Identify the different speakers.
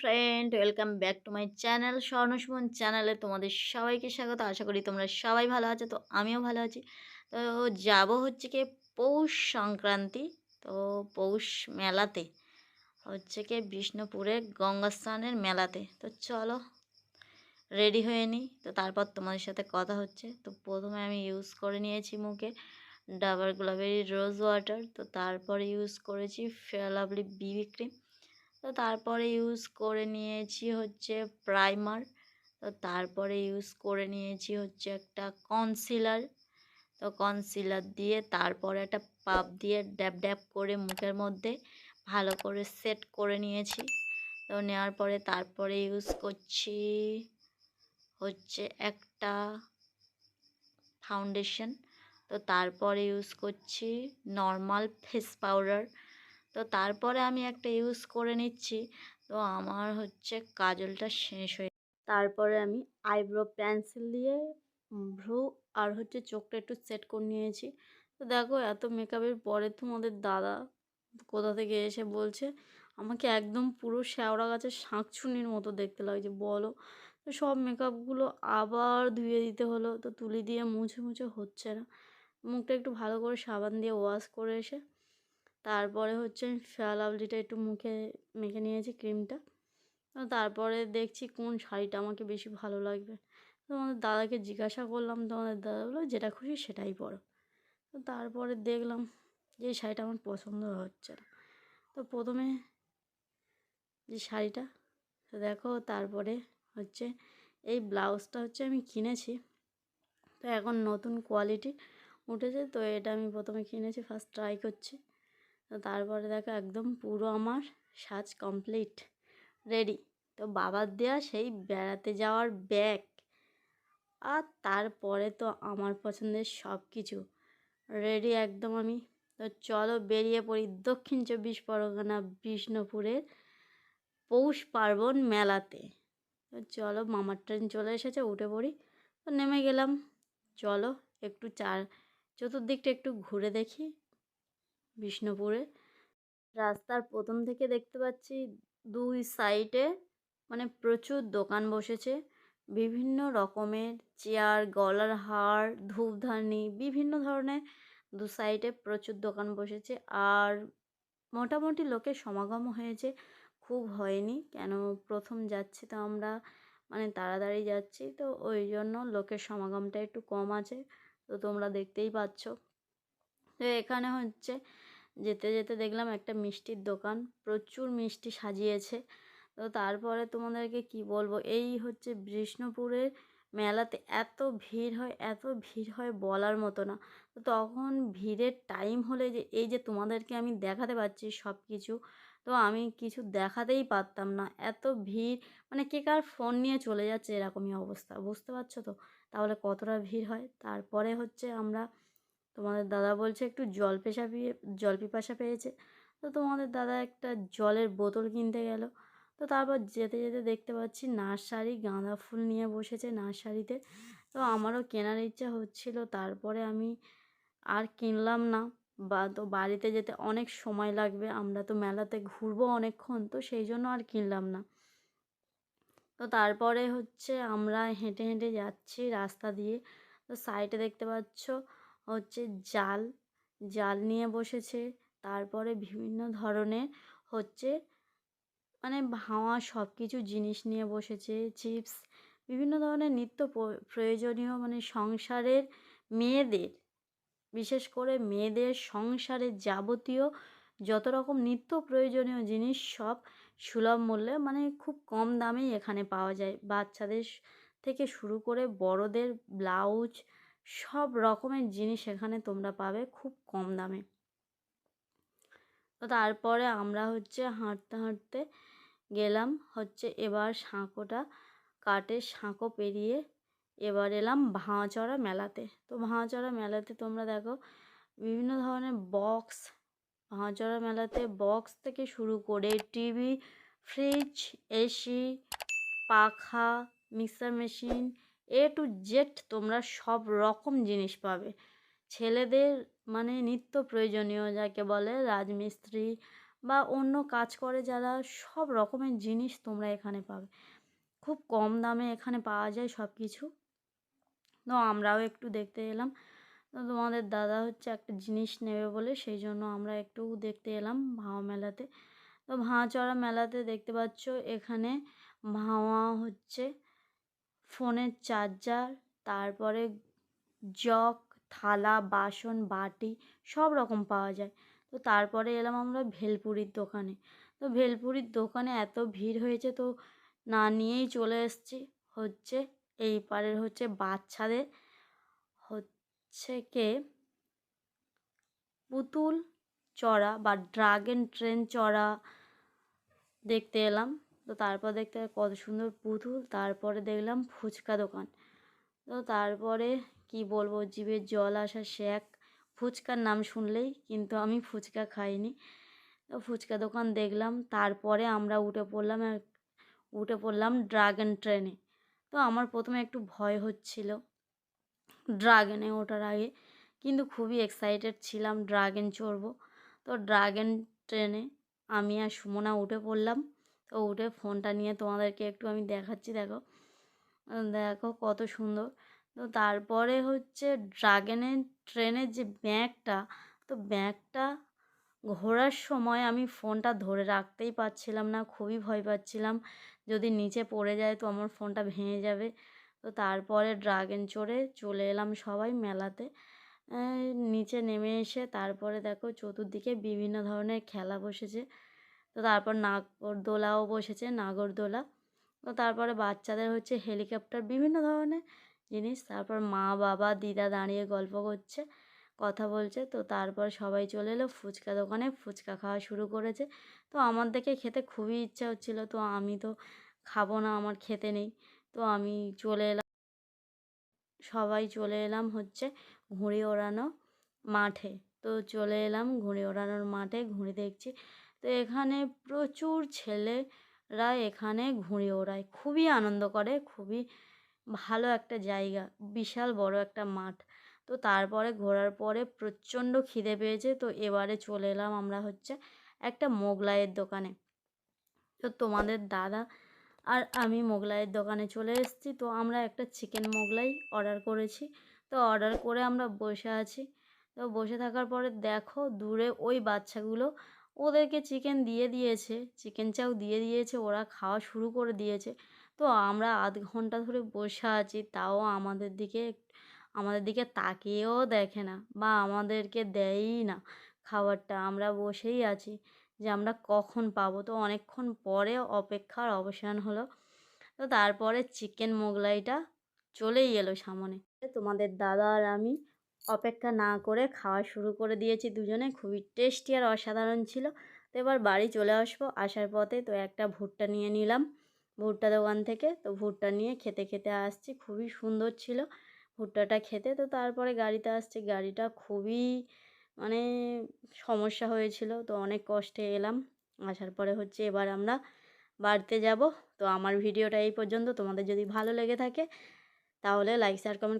Speaker 1: Friend, welcome back to my channel Swarnasuman চ্যানেলে তোমাদের সবাইকে স্বাগত। আশা করি তোমরা সবাই ভালো আছো, তো আমিও ভালো আছি। তো যাব হচ্ছে কি পৌষ সংক্রান্তি। তো পৌষ মেলাতে, হচ্ছে কি বিষ্ণুপুরে গঙ্গা স্নানের মেলাতে। তো চলো রেডি হয়ে নিই। তো তারপর তোমাদের সাথে কথা হচ্ছে। তো প্রথমে আমি ইউজ করে নিয়েছি মুখে ডাবার গোলাপের রোজ ওয়াটার তো তারপরে ইউজ করেছি ফেয়ার লাভলি বিবি ক্রিম তো তারপরে ইউজ করে নিয়েছি হচ্ছে প্রাইমার তো তারপরে ইউজ করে নিয়েছি হচ্ছে একটা কনসিলার তো কনসিলার দিয়ে তারপরে একটা পাপ দিয়ে ড্যাব ড্যাব করে মুখের মধ্যে ভালো করে সেট করে নিয়েছি। তো নেওয়ার পরে তারপরে ইউজ করছি হচ্ছে একটা ফাউন্ডেশন তো তারপরে ইউজ করছি নর্মাল ফেস পাউডার তো তারপরে আমি একটা ইউজ করে নিচ্ছি। তো আমার হচ্ছে কাজলটা শেষ হয়ে তারপরে আমি আইব্রো পেন্সিল দিয়ে ভ্রু আর হচ্ছে চোখটা একটু সেট করে নিয়েছি। তো দেখো এত মেকআপের পরে তোমাদের দাদা কোথা থেকে এসে বলছে, আমাকে একদম পুরো শ্যাওড়া গাছের শাঁকছুনির মতো দেখতে লাগছে বলো। তো সব মেকআপগুলো আবার ধুয়ে দিতে হলো, তো তুলি দিয়ে মুছে মুছে হচ্ছে না। মুখটা একটু ভালো করে সাবান দিয়ে ওয়াশ করে এসে, তারপরে হচ্ছে আমি ফেয়ার লাভলিটা একটু মুখে মেখে নিয়েছি ক্রিমটা তারপরে দেখছি কোন শাড়িটা আমাকে বেশি ভালো লাগবে। তো আমাদের দাদাকে জিজ্ঞাসা করলাম তো আমাদের দাদা বলল, যেটা খুশি সেটাই পরো। তারপরে দেখলাম যে এই শাড়িটা আমার পছন্দ হচ্ছে না। তো প্রথমে যে শাড়িটা দেখো তারপরে হচ্ছে এই ব্লাউজটা হচ্ছে আমি কিনেছি। তো এখন নতুন কোয়ালিটি উঠেছে, তো এটা আমি প্রথমে কিনেছি ফার্স্ট ট্রাই করছি। তো তারপরে দেখো একদম পুরো আমার সাজ কমপ্লিট রেডি তো বাবার দেওয়া সেই বেড়াতে যাওয়ার ব্যাগ আর তারপরে তো আমার পছন্দের সব কিছু রেডি একদম আমি। তো চলো বেরিয়ে পড়ি দক্ষিণ চব্বিশ পরগনা বিষ্ণুপুরের পৌষ পার্বণ মেলাতে। তো চলো মামার ট্রেন চলে এসেছে, উঠে পড়ি। তো নেমে গেলাম। চলো একটু চার চতুর্দিকটা একটু ঘুরে দেখি বিষ্ণুপুরে। রাস্তার প্রথম থেকে দেখতে পাচ্ছি দুই সাইডে মানে প্রচুর দোকান বসেছে। বিভিন্ন রকমের চেয়ার, গলার হার, ধূপধানি, বিভিন্ন ধরনের দু সাইডে প্রচুর দোকান বসেছে। আর মোটামুটি লোকের সমাগম হয়েছে, খুব হয়নি। কেন প্রথম যাচ্ছি তো আমরা মানে তাড়াতাড়ি যাচ্ছি, তো ওই জন্য লোকের সমাগমটা একটু কম আছে, তো তোমরা দেখতেই পাচ্ছ। তো এখানে হচ্ছে, যেতে যেতে দেখলাম একটা মিষ্টির দোকান, প্রচুর মিষ্টি সাজিয়েছে। তো তারপরে তোমাদেরকে কি বলব? এই হচ্ছে বিষ্ণুপুরের মেলাতে এত ভিড় হয়, এত ভিড় হয় বলার মতো না। তো তখন ভিড়ের টাইম হলে যে, এই যে তোমাদেরকে আমি দেখাতে পারছি সব কিছু তো আমি কিছু দেখাতেই পারতাম না। এত ভিড় মানে কে কার ফোন নিয়ে চলে যাচ্ছে এরকমই অবস্থা, বুঝতে পারছ তো? তাহলে কতটা ভিড় হয়? তারপরে হচ্ছে আমরা, তোমাদের দাদা বলছে একটু জল পেশা পেয়ে জল পিপাসা পেয়েছে। তো তোমাদের দাদা একটা জলের বোতল কিনতে গেল। তো তারপর যেতে যেতে দেখতে পাচ্ছি নার্সারি গাঁদা ফুল নিয়ে বসেছে নার্সারিতে। তো আমারও কেনার ইচ্ছা হচ্ছিল, তারপরে আমি আর কিনলাম না। বা তো বাড়িতে যেতে অনেক সময় লাগবে, আমরা তো মেলাতে ঘুরবো অনেকক্ষণ, তো সেই জন্য আর কিনলাম না। তো তারপরে হচ্ছে আমরা হেঁটে হেঁটে যাচ্ছি রাস্তা দিয়ে। তো সাইডে দেখতে পাচ্ছ হচ্ছে জাল জাল নিয়ে বসেছে। তারপরে বিভিন্ন ধরনের হচ্ছে মানে ভাঙা সব কিছু জিনিস নিয়ে বসেছে, চিপস, বিভিন্ন ধরনের নিত্য প্রয়োজনীয় মানে সংসারের মেয়েদের, বিশেষ করে মেয়েদের সংসারের যাবতীয় যত রকম নিত্য প্রয়োজনীয় জিনিস সব সুলভ মূল্যে মানে খুব কম দামেই এখানে পাওয়া যায়। বাচ্চাদের থেকে শুরু করে বড়দের ব্লাউজ সব রকমের জিনিস এখানে তোমরা পাবে খুব কম দামে। তো তারপরে আমরা হচ্ছে হাঁটতে হাঁটতে গেলাম হচ্ছে এবার সাঁকোটা কাটে সাঁকো পেরিয়ে এবার এলাম ভাঁচড়া মেলাতে। তো ভাঁচড়া মেলাতে তোমরা দেখো বিভিন্ন ধরনের বক্স ভাঁচড়া মেলাতে বক্স থেকে শুরু করে টিভি ফ্রিজ এসি পাখা mixer machine A to Z তোমরা সব রকম জিনিস পাবে। ছেলেদের মানে নিত্য প্রয়োজনীয় যাকে বলে রাজমিস্ত্রি বা অন্য কাজ করে যারা সব রকমের জিনিস তোমরা এখানে পাবে। খুব কম দামে এখানে পাওয়া যায় সব কিছু তো আমরাও একটু দেখতে এলাম। তো তোমাদের দাদা হচ্ছে একটা জিনিস নেবে বলে সেই জন্য আমরা একটু দেখতে এলাম ভাওয়া মেলাতে। তো ভাঁচড়া মেলাতে দেখতে পাচ্ছ এখানে ভাওয়া হচ্ছে ফোনের চার্জার, তারপরে জগ, থালা, বাসন, বাটি সব রকম পাওয়া যায়। তো তারপরে এলাম আমরা ভেলপুরির দোকানে। তো ভেলপুরির দোকানে এত ভিড় হয়েছে তো না নিয়েই চলে এসেছি। হচ্ছে এই পারের হচ্ছে বাচ্চাদের হচ্ছে কে? পুতুল চড়া বা ড্রাগন ট্রেন চড়া দেখতে এলাম। তো তারপর দেখতে কত সুন্দর পুতুল। তারপরে দেখলাম ফুচকা দোকান। তো তারপরে কি বলব জিভের জল আসা শেক। ফুচকার নাম শুনলেই কিন্তু আমি ফুচকা খাইনি। তো ফুচকা দোকান দেখলাম, তারপরে আমরা উঠে পড়লাম উঠে পড়লাম ড্রাগন ট্রেনে তো আমার প্রথমে একটু ভয় হচ্ছিল ড্রাগনে ওঠার আগে, কিন্তু খুবই এক্সাইটেড ছিলাম ড্রাগন চড়বো। তো ড্রাগন ট্রেনে আমি আর সুমনা উঠে পড়লাম। তো উঠে ফোনটা নিয়ে তোমাদেরকে একটু আমি দেখাচ্ছি, দেখো। দেখো কত সুন্দর। তো তারপরে হচ্ছে ড্রাগনের ট্রেনের যে ব্যাগটা তো ব্যাগটা ঘোরার সময় আমি ফোনটা ধরে রাখতেই পারছিলাম না, খুবই ভয় পাচ্ছিলাম। যদি নিচে পড়ে যায় তো আমার ফোনটা ভেঙে যাবে। তো তারপরে ড্রাগন চড়ে চলে এলাম সবাই মেলাতে। নিচে নেমে এসে তারপরে দেখো চতুর্দিকে বিভিন্ন ধরনের খেলা বসেছে। তো তারপর নাগরদোলাও বসেছে, নাগরদোলা। তো তারপরে বাচ্চাদের হচ্ছে হেলিকপ্টার বিভিন্ন ধরনের জিনিস। তারপর মা, বাবা, দিদা দাঁড়িয়ে গল্প করছে, কথা বলছে। তো তারপর সবাই চলে এলো, ফুচকা দোকানে ফুচকা খাওয়া শুরু করেছে। তো আমার দেখে খেতে খুবই ইচ্ছা হচ্ছিল। তো আমি তো খাব না, আমার খেতে নেই। তো আমি চলে এলাম, সবাই চলে এলাম হচ্ছে ঘুড়ি ওড়ানো মাঠে। তো চলে এলাম ঘুড়ি ওড়ানোর মাঠে, ঘুড়ি দেখছি। তো এখানে প্রচুর ছেলেরা এখানে ঘুড়ি ওড়ায়। খুবই আনন্দ করে, খুবই ভালো একটা জায়গা, বিশাল বড় একটা মাঠ। তো তারপরে ঘোরার পরে প্রচণ্ড খিদে পেয়েছে, তো এবারে চলে এলাম আমরা হচ্ছে একটা মোগলাইয়ের দোকানে। তো তোমাদের দাদা আর আমি মোগলাইয়ের দোকানে চলে এসেছি, তো আমরা একটা চিকেন মোগলাই অর্ডার করেছি। তো অর্ডার করে আমরা বসে আছি। তো বসে থাকার পরে দেখো দূরে ওই বাচ্চাগুলো ওদেরকে চিকেন দিয়ে দিয়েছে চিকেন চাও দিয়ে দিয়েছে, ওরা খাওয়া শুরু করে দিয়েছে। তো আমরা আধ ঘণ্টা ধরে বসে আছি, তাও আমাদের দিকে আমাদের দিকে তাকিয়েও দেখে না বা আমাদেরকে দেয়ই না খাবারটা। আমরা বসেই আছি যে আমরা কখন পাবো। তো অনেকক্ষণ পরে অপেক্ষার অবসান হলো। তো তারপরে চিকেন মোগলাইটা চলেই এলো সামনে। তোমাদের দাদা আর আমি অপেক্ষা না করে খাওয়া শুরু করে দিয়েছি দুজনে। খুবই টেস্টি আর অসাধারণ ছিল। তো এবার বাড়ি চলে আসব। আসার পথে তো একটা ভুট্টা নিয়ে নিলাম। ভুট্টা দোকান থেকে তো ভুট্টা নিয়ে খেতে খেতে আসছি। খুবই সুন্দর ছিল ভুট্টাটা খেতে। তো তারপরে গাড়িতে আসছি। গাড়িটা খুবই মানে সমস্যা হয়েছিল। তো অনেক কষ্টে এলাম। আসার পরে হচ্ছে এবার আমরা বাড়িতে যাব। তো আমার ভিডিওটা এই পর্যন্ত। তোমাদের যদি ভালো লেগে থাকে তাহলে লাইক শেয়ার কমেন্ট